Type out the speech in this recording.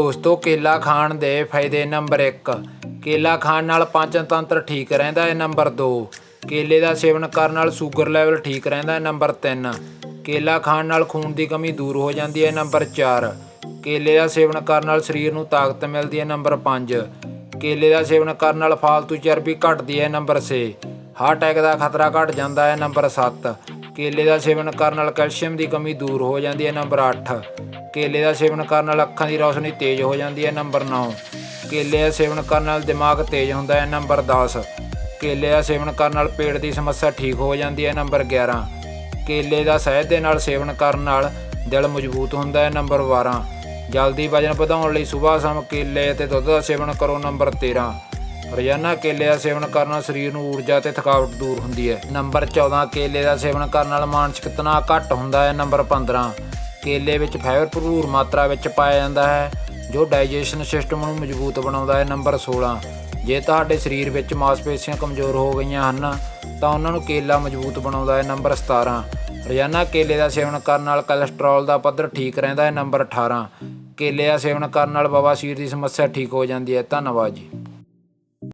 ਦੋਸਤੋ ਕੇਲਾ ਖਾਣ ਦੇ ਫਾਇਦੇ ਨੰਬਰ 1 ਕੇਲਾ ਖਾਣ ਨਾਲ ਪਾਚਨ ਤੰਤਰ ਠੀਕ ਰਹਿੰਦਾ ਹੈ ਨੰਬਰ 2 ਕੇਲੇ ਦਾ ਸੇਵਨ ਕਰਨ ਨਾਲ ਸ਼ੂਗਰ ਲੈਵਲ ਠੀਕ ਰਹਿੰਦਾ ਹੈ ਨੰਬਰ 3 ਕੇਲਾ ਖਾਣ ਨਾਲ ਖੂਨ ਦੀ ਕਮੀ ਦੂਰ ਹੋ ਜਾਂਦੀ ਹੈ ਨੰਬਰ 4 ਕੇਲੇ ਦਾ ਸੇਵਨ ਕਰਨ ਨਾਲ ਸਰੀਰ ਨੂੰ ਤਾਕਤ ਮਿਲਦੀ ਹੈ ਨੰਬਰ 5 ਕੇਲੇ ਦਾ ਸੇਵਨ ਕਰਨ ਨਾਲ ਫਾਲਤੂ ਚਰਬੀ ਘਟਦੀ ਹੈ ਨੰਬਰ 6 ਹਾਰਟ ਅਟੈਕ ਦਾ ਖਤਰਾ ਘਟ ਜਾਂਦਾ ਹੈ ਨੰਬਰ 7 ਕੇਲੇ ਦਾ ਸੇਵਨ ਕਰਨ ਨਾਲ ਕੈਲਸ਼ੀਅਮ ਦੀ ਕਮੀ ਦੂਰ ਹੋ ਜਾਂਦੀ ਹੈ, ਨੰਬਰ 8 ਕੇਲੇ ਦਾ ਸੇਵਨ ਕਰਨ ਨਾਲ ਅੱਖਾਂ ਦੀ ਰੌਸ਼ਨੀ ਤੇਜ਼ ਹੋ ਜਾਂਦੀ ਹੈ, ਨੰਬਰ 9 ਕੇਲੇ ਦਾ ਸੇਵਨ ਕਰਨ ਨਾਲ ਦਿਮਾਗ ਤੇਜ਼ ਹੁੰਦਾ ਹੈ, ਨੰਬਰ 10 ਕੇਲੇ ਦਾ ਸੇਵਨ ਕਰਨ ਨਾਲ ਪੇਟ ਦੀ ਸਮੱਸਿਆ ਠੀਕ ਹੋ ਜਾਂਦੀ ਹੈ, ਨੰਬਰ 11 ਕੇਲੇ ਦਾ ਸ਼ਹਿਦ ਦੇ ਨਾਲ ਸੇਵਨ ਕਰਨ ਨਾਲ ਦਿਲ ਮਜ਼ਬੂਤ ਹੁੰਦਾ ਹੈ, ਨੰਬਰ 12 ਜਲਦੀ ਵਜਨ ਵਧਾਉਣ ਲਈ ਸਵੇਰ ਸ਼ਾਮ ਕੇਲੇ ਅਤੇ ਦੁੱਧ ਦਾ ਸੇਵਨ ਕਰੋ, ਨੰਬਰ 13 ਰੋਜ਼ਾਨਾ ਕੇਲੇ ਦਾ ਸੇਵਨ ਕਰਨ ਨਾਲ ਸਰੀਰ ਨੂੰ ਊਰਜਾ ਤੇ ਥਕਾਵਟ ਦੂਰ ਹੁੰਦੀ ਹੈ। ਨੰਬਰ 14 ਕੇਲੇ ਦਾ ਸੇਵਨ ਕਰਨ ਨਾਲ ਮਾਨਸਿਕ ਤਣਾਅ ਘੱਟ ਹੁੰਦਾ ਹੈ। ਨੰਬਰ 15 ਕੇਲੇ ਵਿੱਚ ਫਾਈਬਰ ਭਰਪੂਰ ਮਾਤਰਾ ਵਿੱਚ ਪਾਇਆ ਜਾਂਦਾ ਹੈ, ਜੋ ਡਾਈਜੈਸ਼ਨ ਸਿਸਟਮ ਨੂੰ ਮਜ਼ਬੂਤ ਬਣਾਉਂਦਾ ਹੈ। ਨੰਬਰ 16 ਜੇ ਤੁਹਾਡੇ ਸਰੀਰ ਵਿੱਚ ਮਾਸਪੇਸ਼ੀਆਂ ਕਮਜ਼ੋਰ ਹੋ ਗਈਆਂ ਹਨ, ਤਾਂ ਉਹਨਾਂ ਨੂੰ ਕੇਲਾ ਮਜ਼ਬੂਤ ਬਣਾਉਂਦਾ ਹੈ। ਨੰਬਰ 17 ਰੋਜ਼ਾਨਾ ਕੇਲੇ ਦਾ ਸੇਵਨ ਕਰਨ ਨਾਲ ਕੋਲੇਸਟ੍ਰੋਲ ਦਾ ਪੱਧਰ ਠੀਕ ਰਹਿੰਦਾ ਹੈ। ਨੰਬਰ 18 ਕੇਲੇ ਦਾ ਸੇਵਨ ਕਰਨ ਨਾਲ ਬਵਾਸੀਰ ਦੀ ਸਮੱਸਿਆ ਠੀਕ ਹੋ ਜਾਂਦੀ ਹੈ। ਧੰਨਵਾਦ ਜੀ।